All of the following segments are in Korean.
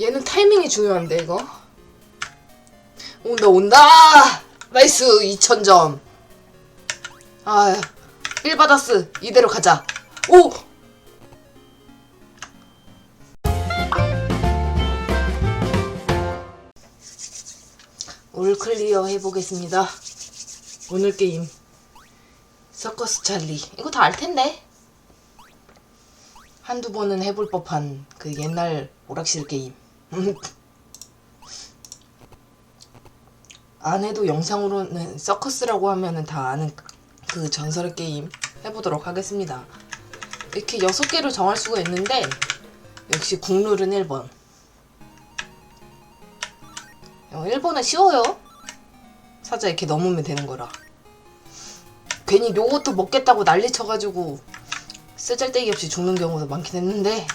얘는 타이밍이 중요한데 이거. 온다 온다! 나이스! 2000점. 아1 받았스 이대로 가자. 오! 올 클리어 해보겠습니다. 오늘 게임. 서커스 찰리. 이거 다 알텐데. 한두 번은 해볼 법한 그 옛날 오락실 게임 안 해도 영상으로는 서커스라고 하면은 다 아는 그 전설의 게임 해보도록 하겠습니다. 이렇게 여섯 개로 정할 수가 있는데 역시 국룰은 1번. 1번은 쉬워요. 사자 이렇게 넘으면 되는 거라. 괜히 요것도 먹겠다고 난리 쳐가지고 쓰잘데기 없이 죽는 경우도 많긴 했는데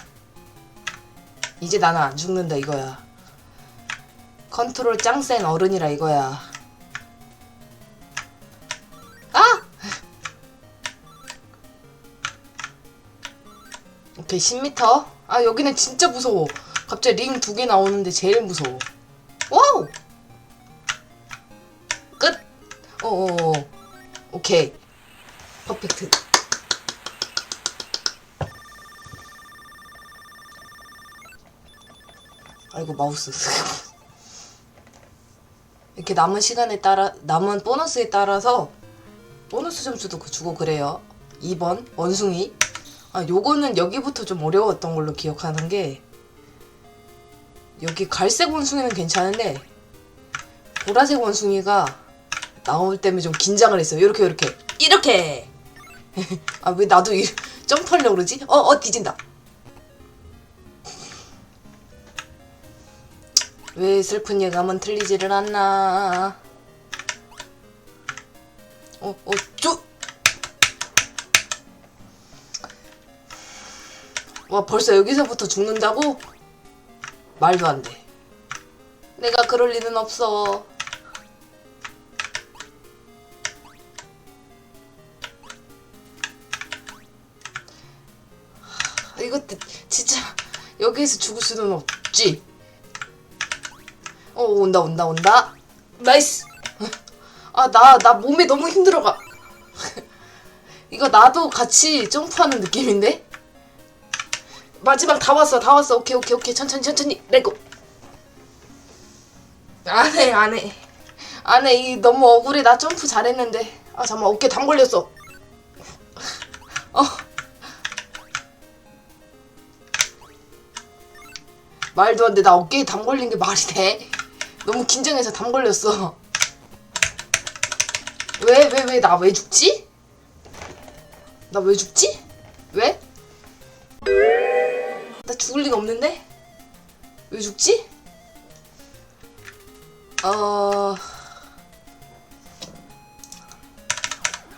이제 나는 안 죽는다 이거야. 컨트롤 짱 센 어른이라 이거야. 아! 오케이 10m 아 여기는 진짜 무서워. 갑자기 링 두 개 나오는데 제일 무서워. 와우! 끝! 어어어. 오케이. 퍼펙트 아이고 마우스 이렇게 남은 시간에 따라 남은 보너스에 따라서 보너스 점수도 그 주고 그래요. 2번 원숭이. 아 요거는 여기부터 좀 어려웠던 걸로 기억하는 게 여기 갈색 원숭이는 괜찮은데 보라색 원숭이가 나올 때면 좀 긴장을 했어요. 이렇게 이렇게. 이렇게. 아 왜 나도 이, 점프하려고 그러지? 어어 뒤진다 왜 슬픈 예감은 틀리지를 않나 어, 어, 쭈! 와, 벌써 여기서부터 죽는다고? 말도 안 돼. 내가 그럴 리는 없어. 하, 이거 진짜 여기에서 죽을 수는 없지. 어 온다 온다 온다. 나이스. 아나나 몸에 너무 힘들어가. 이거 나도 같이 점프하는 느낌인데? 마지막 다 왔어 다 왔어. 오케이 오케이 오케이. 천천히 천천히. 레고 안해 안해. 안해. 이 너무 억울해. 나 점프 잘했는데. 아 잠만. 어깨 담 걸렸어. 어. 말도 안 돼. 나 어깨에 담 걸린 게 말이 돼 너무 긴장해서 담 걸렸어 왜 왜 왜 나 왜 죽지 나 왜 죽지 왜 나 죽을 리가 없는데? 왜 죽지? 어...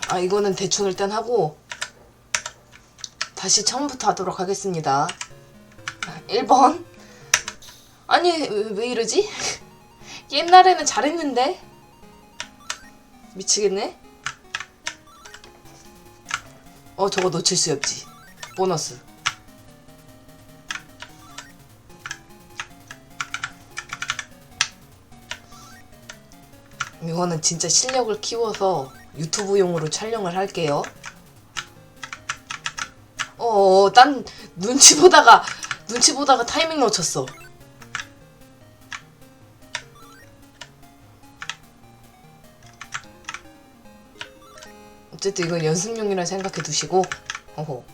아, 이거는 대충 일단 하고 다시 처음부터 하도록 하겠습니다. 1번. 아니, 왜, 왜 이러지? 옛날에는 잘했는데? 미치겠네? 어, 저거 놓칠 수 없지. 보너스. 이거는 진짜 실력을 키워서 유튜브용으로 촬영을 할게요. 어, 난 눈치 보다가 눈치 보다가 타이밍 놓쳤어. 어쨌든 이건 연습용이라 생각해 두시고, 어호.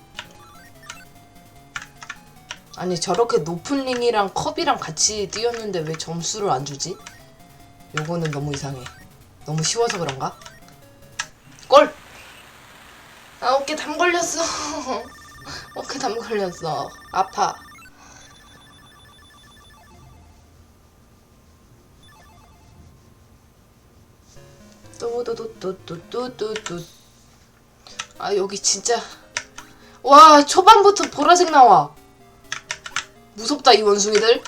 아니 저렇게 높은 링이랑 컵이랑 같이 뛰었는데 왜 점수를 안 주지? 요거는 너무 이상해. 너무 쉬워서 그런가? 골! 아, 어깨 담 걸렸어. 어깨 담 걸렸어. 아파. 또또또또또또또 아 여기 진짜. 와 초반부터 보라색 나와. 무섭다 이 원숭이들.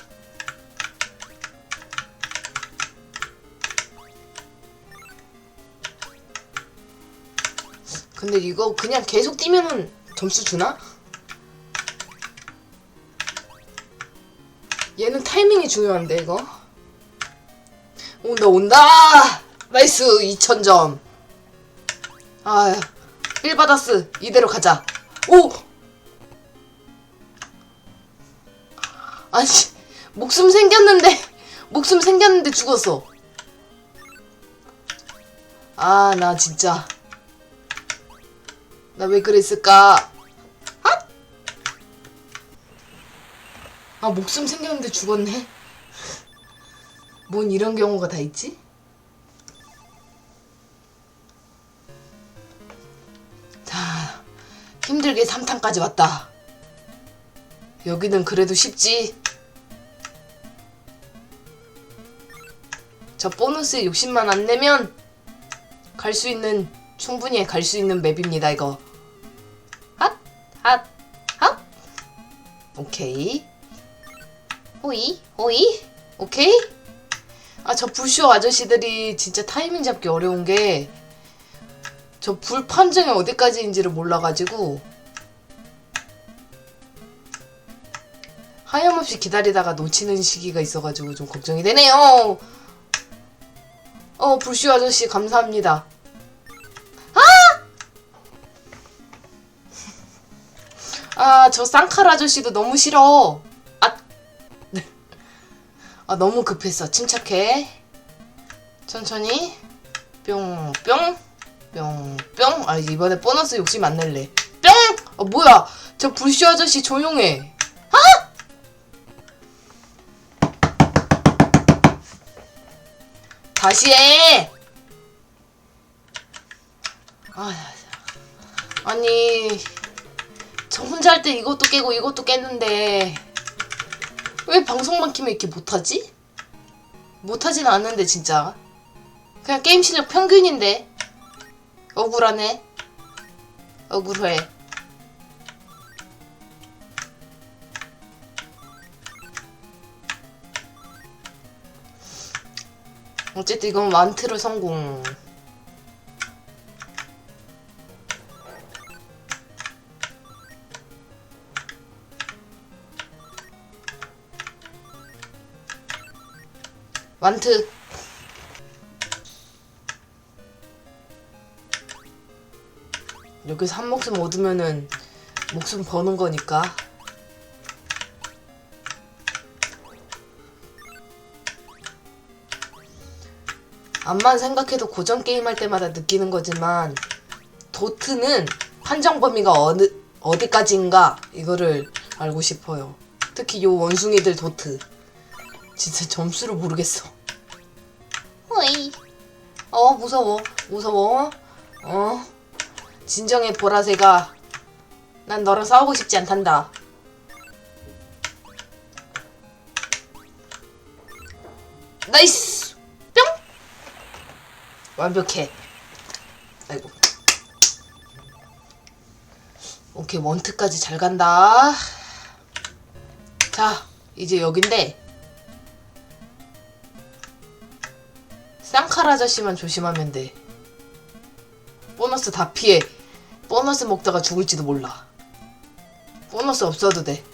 근데 이거 그냥 계속 뛰면은 점수 주나? 얘는 타이밍이 중요한데 이거. 온다 온다! 나이스 2000점. 아 1 받았스 이대로 가자. 오! 아니 목숨 생겼는데 목숨 생겼는데 죽었어. 아 나 진짜. 나 왜 그랬을까? 아! 아 목숨 생겼는데 죽었네? 뭔 이런 경우가 다 있지? 힘들게 3탄까지 왔다 여기는 그래도 쉽지 저 보너스에 욕심만 안 내면 갈 수 있는 충분히 갈 수 있는 맵입니다 이거 핫! 핫! 핫! 오케이 호이 호이 오케이 아저 불쇼 아저씨들이 진짜 타이밍 잡기 어려운 게 저 불 판정이 어디까지인지를 몰라가지고 하염없이 기다리다가 놓치는 시기가 있어가지고 좀 걱정이 되네요. 어 불쇼 아저씨 감사합니다. 아! 아, 저 쌍칼 아저씨도 너무 싫어. 아, 아 너무 급했어. 침착해. 천천히. 뿅, 뿅, 뿅, 뿅. 아, 이번에 보너스 욕심 안 낼래. 뿅! 아, 뭐야. 저 불쇼 아저씨 조용해. 아! 다시 해! 아, 아니, 저 혼자 할 때 이것도 깨고 이것도 깼는데 왜 방송만 키면 이렇게 못하지? 못하진 않는데 진짜 그냥 게임 실력 평균인데 억울하네. 억울해. 어쨌든 이건 완트로 성공. 완트 여기서 한 목숨 얻으면은 목숨 버는 거니까 암만 생각해도 고전 게임 할 때마다 느끼는 거지만 도트는 판정 범위가 어느 어디까지인가 이거를 알고 싶어요. 특히 요 원숭이들 도트 진짜 점수를 모르겠어. 어이. 어 무서워 무서워. 어 진정의 보라새가 난 너랑 싸우고 싶지 않단다. 나이스 뿅 완벽해. 아이고. 오케이 원트까지 잘 간다. 자 이제 여긴데 쌍칼 아저씨만 조심하면 돼. 보너스 다 피해. 보너스 먹다가 죽을지도 몰라. 보너스 없어도 돼.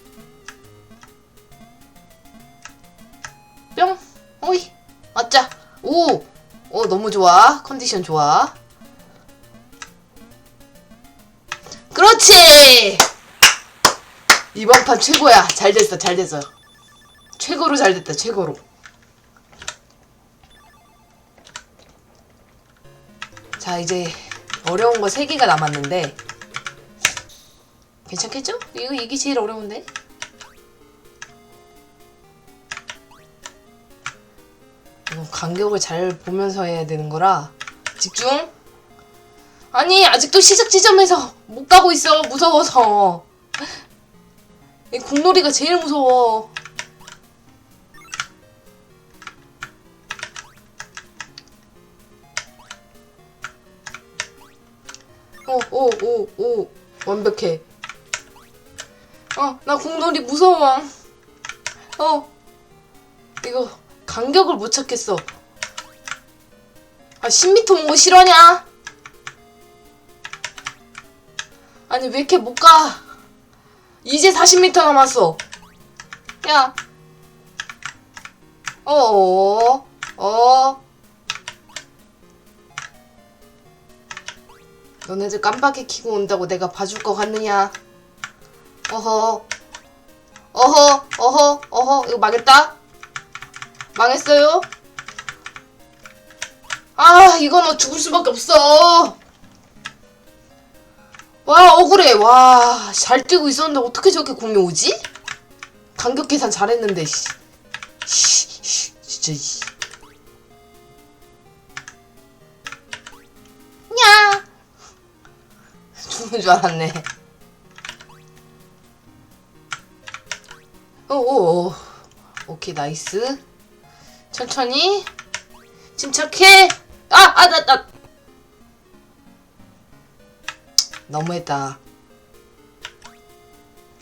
뿅! 오이! 맞자! 오! 오, 너무 좋아. 컨디션 좋아. 그렇지! 이번 판 최고야. 잘 됐어, 잘 됐어. 최고로 잘 됐다, 최고로. 자 이제 어려운 거 3개가 남았는데. 괜찮겠죠? 이거 이게 제일 어려운데? 이거 간격을 잘 보면서 해야 되는 거라. 집중. 아니 아직도 시작 지점에서 못 가고 있어. 무서워서. 이 공놀이가 제일 무서워 오, 오, 오, 오. 완벽해. 어, 나 공놀이 무서워. 어. 이거 간격을 못 찾겠어. 아, 10m 온거 싫어냐? 아니, 왜 이렇게 못 가? 이제 40m 남았어. 야. 어, 어. 너네들 깜빡이 키고 온다고 내가 봐줄 것 같느냐? 어허. 어허, 어허, 어허. 이거 망했다? 망했어요? 아, 이거 너 죽을 수밖에 없어. 와, 억울해. 와, 잘 뛰고 있었는데 어떻게 저렇게 공이 오지? 간격 계산 잘했는데, 씨. 씨, 씨, 진짜, 씨. 냐! 죽는 줄 알았네. 오오오. 오케이, 나이스. 천천히. 침착해. 아, 아, 나, 나. 너무했다.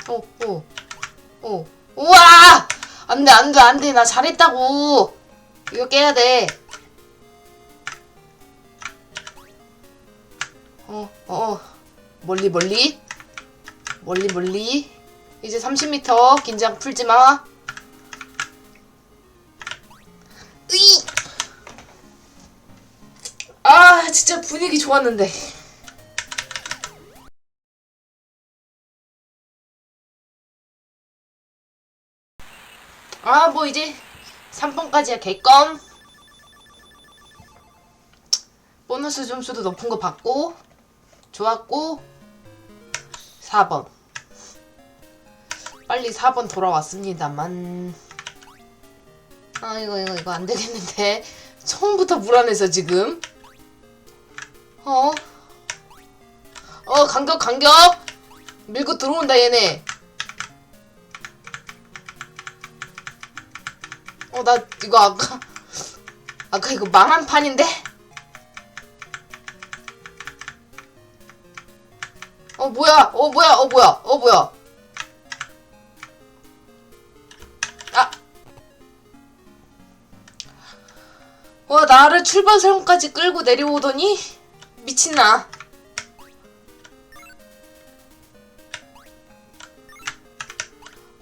오, 오, 오. 우와! 안 돼, 안 돼, 안 돼. 나 잘했다고. 이거 깨야 돼. 어, 어, 어. 멀리, 멀리. 멀리, 멀리. 이제 30m. 긴장 풀지 마. 으이! 아, 진짜 분위기 좋았는데. 아, 뭐 이제 3번까지야 개껌. 보너스 점수도 높은 거 받고 좋았고 4번. 빨리 4번 돌아왔습니다만. 아, 이거 이거 이거 안 되겠는데. 처음부터 불안해서 지금. 어? 어, 간격 간격. 밀고 들어온다 얘네. 어, 나 이거 아까 아까 이거 망한 판인데? 어, 뭐야? 어, 뭐야? 어, 뭐야? 어, 뭐야? 아. 와, 나를 출발선까지 끌고 내려오더니 미친나.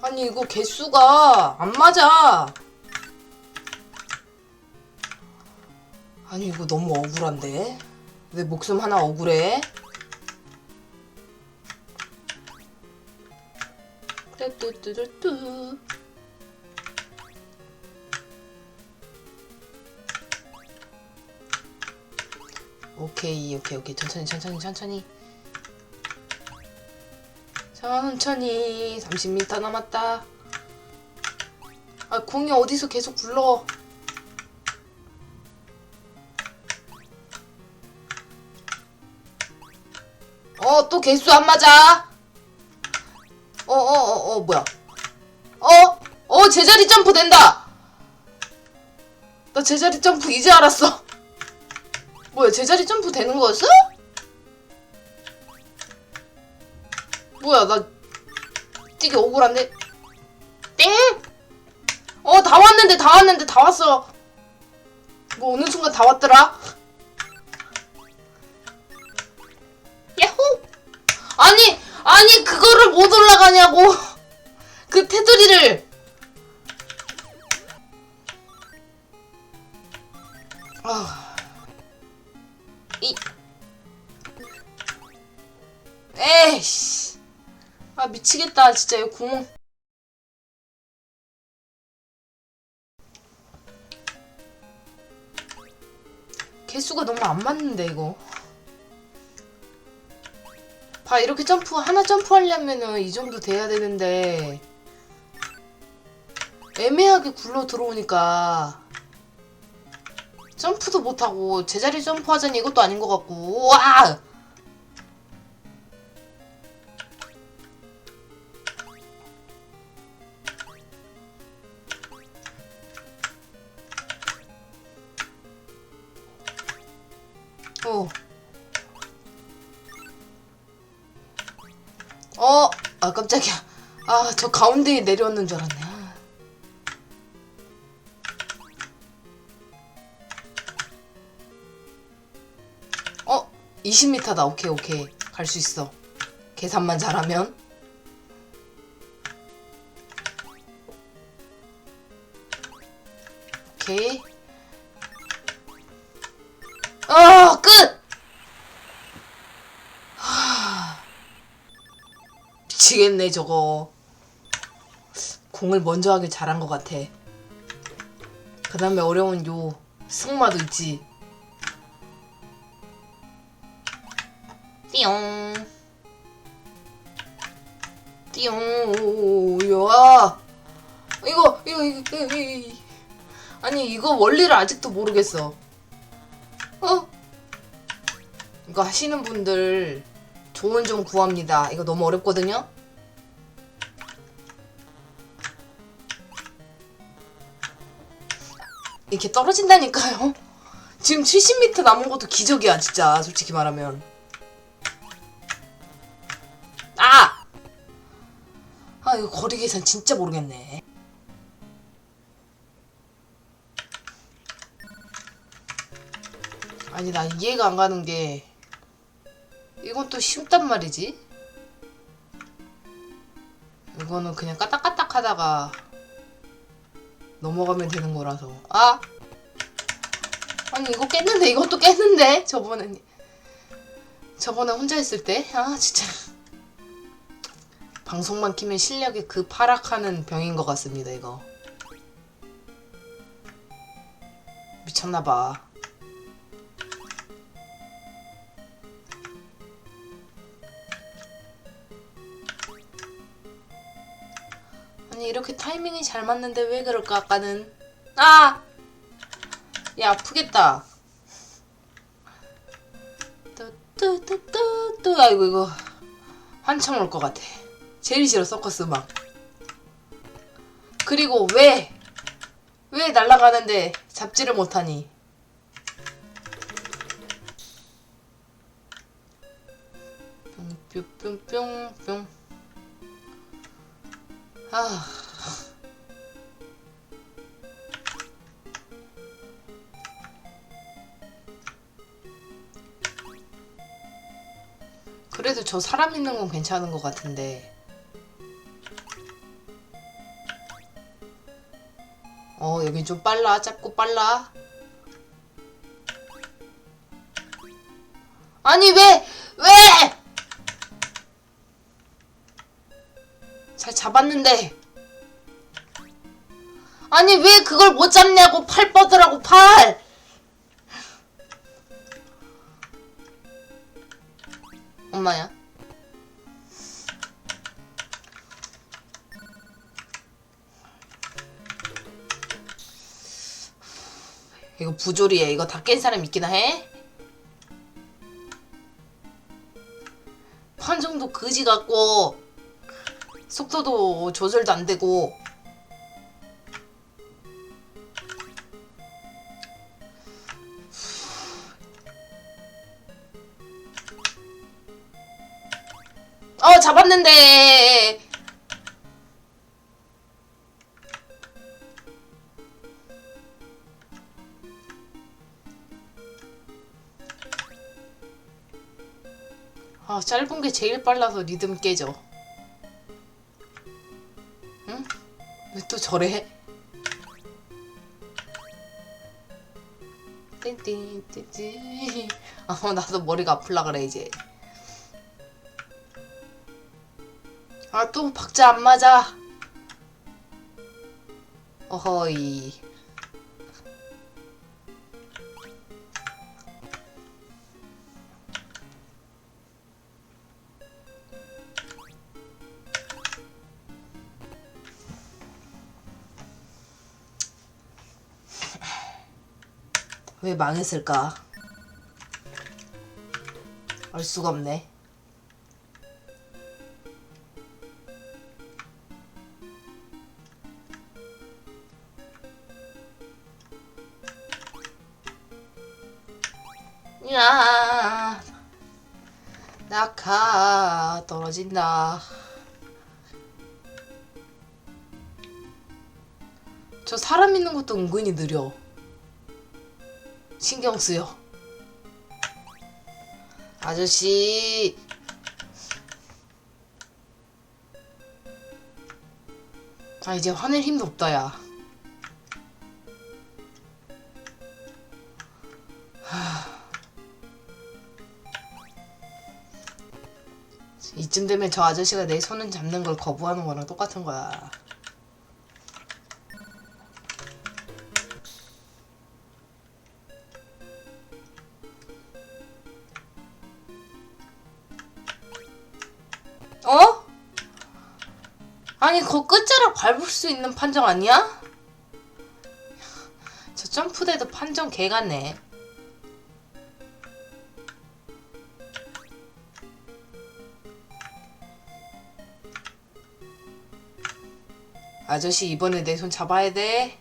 아니, 이거 개수가 안 맞아. 아니 이거 너무 억울한데 내 목숨 하나 억울해 뚜뚜뚜뚜뚜 오케이 오케이 오케이. 천천히 천천히 천천히. 천천히. 30m 남았다. 아 공이 어디서 계속 굴러? 어, 또 개수 안 맞아. 어, 어, 어, 어, 뭐야. 어, 어, 제자리 점프 된다. 나 제자리 점프 이제 알았어. 뭐야, 제자리 점프 되는 거였어? 뭐야, 나 되게 억울한데. 땡! 어, 다 왔는데, 다 왔는데, 다 왔어. 뭐, 어느 순간 다 왔더라? 야호! 아니, 아니, 그거를 못 올라가냐고! 그 테두리를! 아. 이. 에이씨. 아, 미치겠다, 진짜, 이 구멍. 개수가 너무 안 맞는데, 이거. 봐 이렇게 점프 하나 점프 하려면은 이 정도 돼야 되는데 애매하게 굴러 들어오니까 점프도 못하고 제자리 점프 하자니 이것도 아닌 것 같고 와 어. 어, 아 깜짝이야. 아, 저 가운데에 내려왔는 줄 알았네. 20m다. 오케이, 오케이. 갈 수 있어. 계산만 잘하면. 오케이. 어, 끝! 하... 미치겠네, 저거. 공을 먼저 하길 잘한 것 같아. 그 다음에 어려운 요 승마도 있지. 띠용. 띠용. 야. 이거, 이거, 이거, 이거. 아니, 이거 원리를 아직도 모르겠어. 어? 이거 하시는 분들 조언 좀 구합니다. 이거 너무 어렵거든요? 이렇게 떨어진다니까요? 지금 70m 남은 것도 기적이야, 진짜. 솔직히 말하면. 아, 이거 거리 계산 진짜 모르겠네. 아니, 나 이해가 안 가는 게, 이건 또 쉽단 말이지? 이거는 그냥 까딱까딱 하다가 넘어가면 되는 거라서. 아! 아니, 이거 깼는데, 이것도 깼는데? 저번에. 저번에 혼자 있을 때? 아, 진짜. 방송만 키면 실력이 그 파락하는 병인 것 같습니다, 이거. 미쳤나봐. 아니, 이렇게 타이밍이 잘 맞는데 왜 그럴까, 아까는. 아! 야, 아프겠다. 뚜뚜뚜뚜뚜. 아이고, 이거. 한참 올 것 같아. 제일 싫어, 서커스 음악. 그리고 왜, 왜 날아가는데 잡지를 못하니? 뿅뿅뿅뿅뿅. 아. 그래도 저 사람 있는 건 괜찮은 것 같은데. 어, 여긴 좀 빨라. 짧고 빨라. 아니, 왜! 왜! 잘 잡았는데. 아니, 왜 그걸 못 잡냐고, 팔 뻗으라고, 팔! 엄마야. 이거 부조리야. 이거 다 깬 사람 있기나 해? 판정도 그지 같고 속도도 조절도 안 되고 아 짧은 게 제일 빨라서 리듬 깨져. 응? 왜 또 저래? 띵띵띵띵 아 나도 머리가 아플라 그래 이제. 아 또 박자 안 맞아. 어허이 왜 망했을까? 알 수가 없네. 야, 낙하 떨어진다. 저 사람 있는 것도 은근히 느려. 신경 쓰여. 아저씨. 아 이제 화낼 힘도 없다 야. 하... 이쯤 되면 저 아저씨가 내 손을 잡는 걸 거부하는 거랑 똑같은 거야. 수 있는 판정 아니야? 저 점프대도 판정 개 같네. 아저씨 이번에 내 손 잡아야 돼.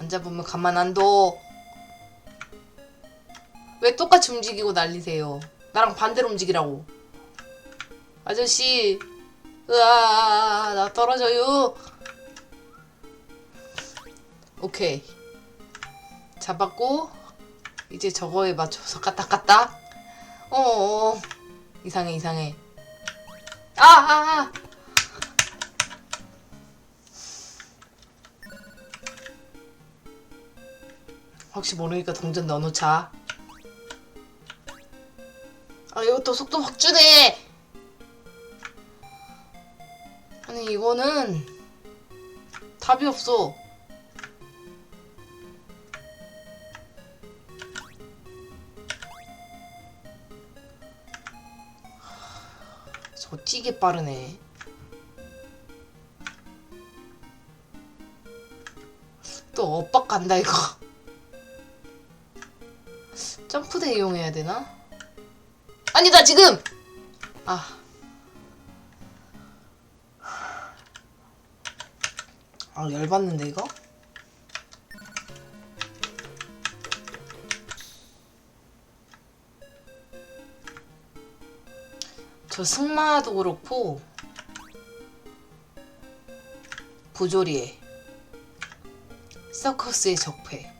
안 잡으면 가만 안 둬. 왜 똑같이 움직이고 난리세요? 나랑 반대로 움직이라고. 아저씨, 으아, 나 떨어져요. 오케이. 잡았고, 이제 저거에 맞춰서 까딱까딱. 어어, 이상해, 이상해. 아, 아, 아. 혹시 모르니까 동전 넣어놓자. 아, 이것도 속도 확 주네! 아니, 이거는 답이 없어. 저 찌개 빠르네. 또 엇박 간다, 이거. 점프대 이용해야 되나? 아니다 지금 아. 아 열받는데 이거? 저 승마도 그렇고 부조리에 서커스의 적폐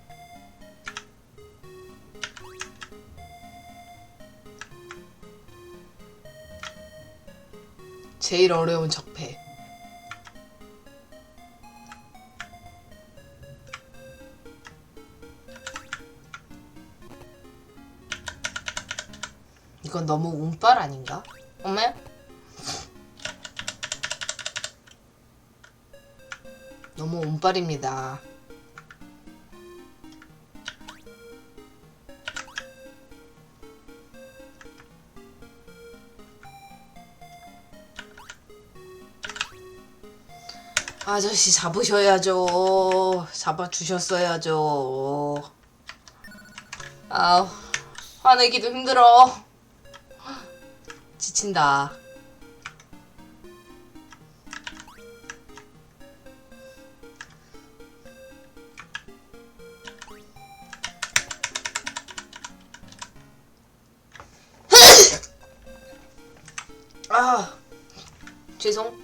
제일 어려운 적폐. 이건 너무 운빨 아닌가? 엄마야? 너무 운빨입니다. 아저씨 잡으셔야죠. 잡아주셨어야죠. 아, 화내기도 힘들어. 지친다. 아, 죄송.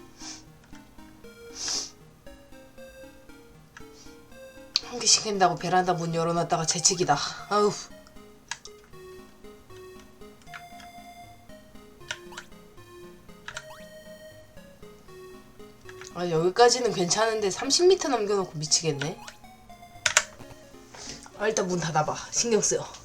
환기 시킨다고 베란다 문 열어놨다가 재채기다. 아우. 아 여기까지는 괜찮은데 30m 남겨놓고 미치겠네. 아 일단 문 닫아봐. 신경 쓰여.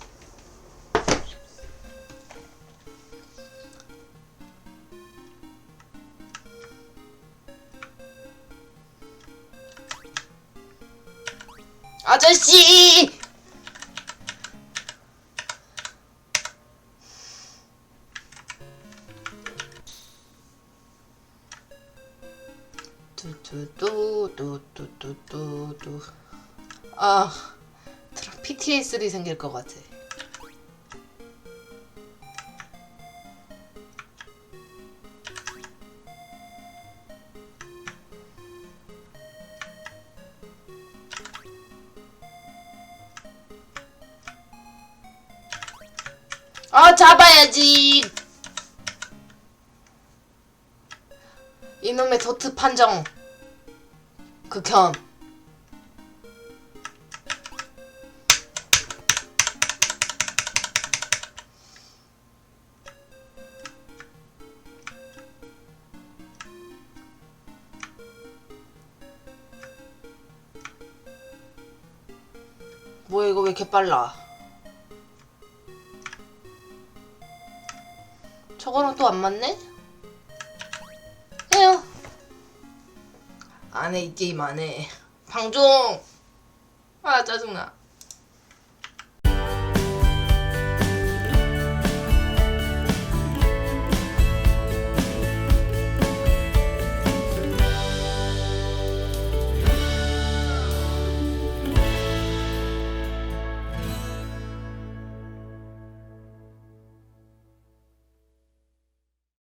뚜뚜뚜뚜뚜뚜뚜 아 PTSD 생길 것 같아. 아 잡아야지. 이놈의 도트 판정 극혐. 뭐야 이거 왜 이렇게 빨라? 저거랑 또 안 맞네? 안해 이 게임 안해. 방종. 아 짜증나.